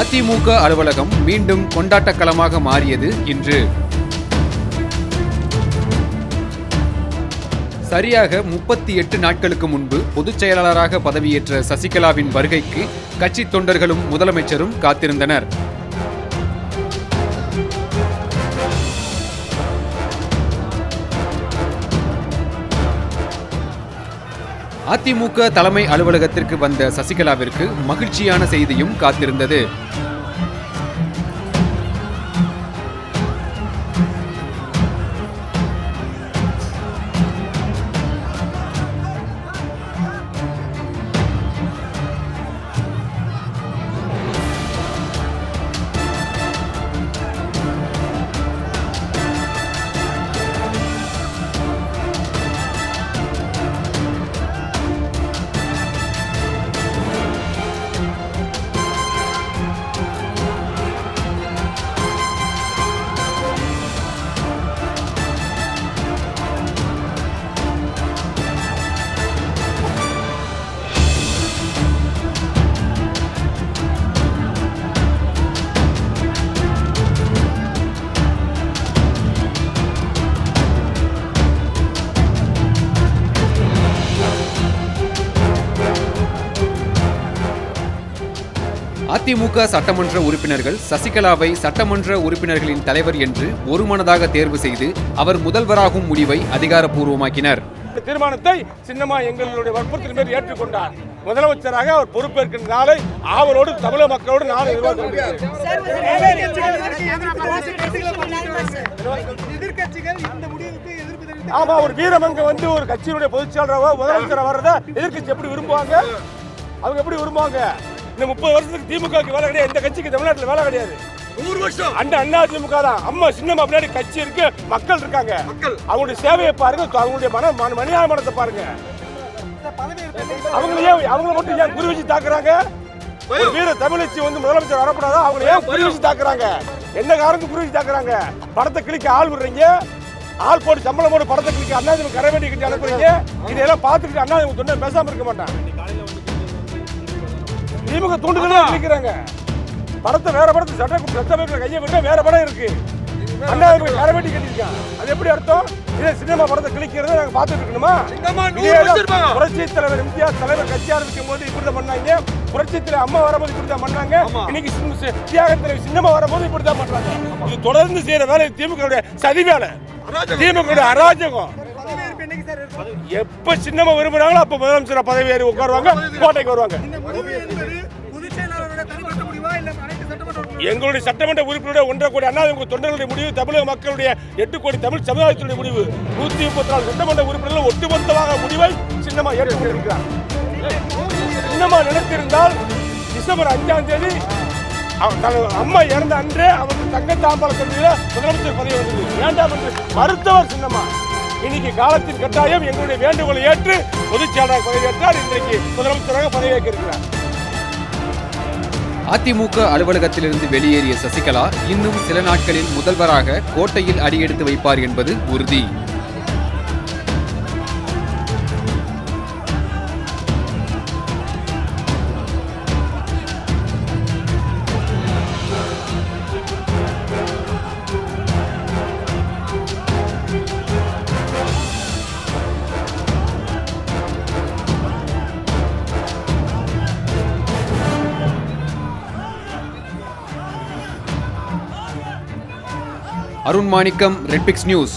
அதிமுக அலுவலகம் மீண்டும் கொண்டாட்டக்களமாக மாறியது இன்று. சரியாக முப்பத்தி எட்டு நாட்களுக்கு முன்பு பொதுச் செயலாளராக பதவியேற்ற சசிகலாவின் வருகைக்கு கட்சி தொண்டர்களும் முதலமைச்சரும் காத்திருந்தனர். அதிமுக தலைமை அலுவலகத்திற்கு வந்த சசிகலாவிற்கு மகிழ்ச்சியான செய்தியும் காத்திருந்தது. அதிமுக சட்டமன்ற உறுப்பினர்கள் சசிகலாவை சட்டமன்ற உறுப்பினர்களின் தலைவர் என்று ஒருமனதாக தேர்வு செய்து அவர் முதல்வராகும் முடிவை அதிகாரப்பூர்வமாக்கினர். தீர்மானத்தை சின்னமா எங்களுடைய வற்புறுத்தல் பேர் ஏற்றுக்கொண்டார். முதலமைச்சராக அவர் பொறுப்பேற்கின்ற நாளை ஆவலோடு தமிழக மக்களோடு நாளை எதிர்கட்சிகள் ஆமா ஒரு வீரமங்க வந்து ஒரு கட்சியினுடைய பொதுச்செயலராக முதலமைச்சராக வர்றத எதிர்கட்சி எப்படி விரும்புவாங்க? அவங்க எப்படி விரும்புவாங்க? இந்த முப்பது வருஷத்துக்கு திமுக வேலை கிடையாது. எந்த கட்சிக்கு தமிழ்நாட்டில் வேலை கிடையாது. நூறு வருஷம். அந்த அண்ணா திமுக தான். அம்மா சின்னம்மா பின்னாடி கட்சி இருக்கு. மக்கள் இருக்காங்க. அவங்களுடைய சேவையை பாருங்க. அவங்களுடைய மன மன- மனிதாபிமானத்தை பாருங்க. அவங்க ஏன் அவங்கள மட்டும் ஏன் குறி வச்சு தாக்குறாங்க வீர தமிழச்சி வந்து முதலமைச்சர் வரக்கூடாதா? அவங்க ஏன் குறி வச்சு தாக்குறாங்க? என்ன காரணத்துக்கு குறி வச்சு தாக்குறாங்க? படத்தை கிளிக்க ஆள் விடுறீங்க. ஆள் போட்டு சம்பளம் போட்டு படத்தை கிளிக்க அண்ணா திமுக கரை வேண்டி கட்டி அனுப்புறீங்க. இதெல்லாம் பார்த்துக்கிட்டு அண்ணா திமுக தொண்டை பேசாம இருக்க மாட்டான். திமுக தூண்டுதலே கிளிக்கிறாங்க படத்தை வேற படத்தை சட்ட சட்டமைப்புல கையை விட்டா வேற படம் இருக்கு. அண்ணா திமுக கரை வேண்டி கட்டிருக்கான் அது எப்படி அர்த்தம்? இதே சினிமா படத்தை கிளிக்கிறத நாங்க பார்த்துட்டு இருக்கணுமா? புரட்சி தலைவர் எம்ஜிஆர் தலைவர் கட்சி ஆரம்பிக்கும் போது இப்படிதான் பண்ணாங்க. புரட்சி தலைவர் அம்மா வரும்போது இப்படிதான் பண்ணாங்க. இன்னைக்கு தியாக தலைவர் சின்னமா வரும்போது இப்படிதான் பண்றாங்க. இது தொடர்ந்து செய்யற வேலை திமுக சதி வேலை. திமுக அராஜகம்? எப்ப சின்னமா விரும்புறாங்களோ அப்ப முதலமைச்சர் பதவி ஏறி உட்காருவாங்க கோட்டைக்கு வருவாங்க. எங்களுடைய சட்டமன்ற உறுப்பினருடைய ஒன்றரை கோடி அண்ணாதிமுக தொண்டர்களுடைய முடிவு தமிழக மக்களுடைய எட்டு கோடி தமிழ் சமுதாயத்தினுடைய முடிவு. நூத்தி முப்பத்தி நாலு சட்டமன்ற உறுப்பினர்கள் ஒட்டுமொத்தமாக முடிவை சின்னமா ஏற்றுக்கொண்டிருக்கிறார். சின்னமா நினைத்திருந்தால் டிசம்பர் அஞ்சாம் தேதி அம்மா இறந்த அன்றே அவருக்கு தங்க தாம்பாள கல்வியில முதலமைச்சர் பதவி வந்தது. வேண்டாம் என்று மருத்துவர் சின்னமா இன்னைக்கு காலத்தின் கட்டாயம் எங்களுடைய வேண்டுகோளை ஏற்று பொதுச் செயலாளர் பதவியேற்றார். இன்றைக்கு முதலமைச்சராக பதவியேற்க இருக்கிறார். அதிமுக அலுவலகத்திலிருந்து வெளியேறிய சசிகலா இன்னும் சில நாட்களில் முதல்வராக கோட்டையில் அடியெடுத்து வைப்பார் என்பது உறுதி. அருண் மாணிக்கம் ரெட்பிக்ஸ் நியூஸ்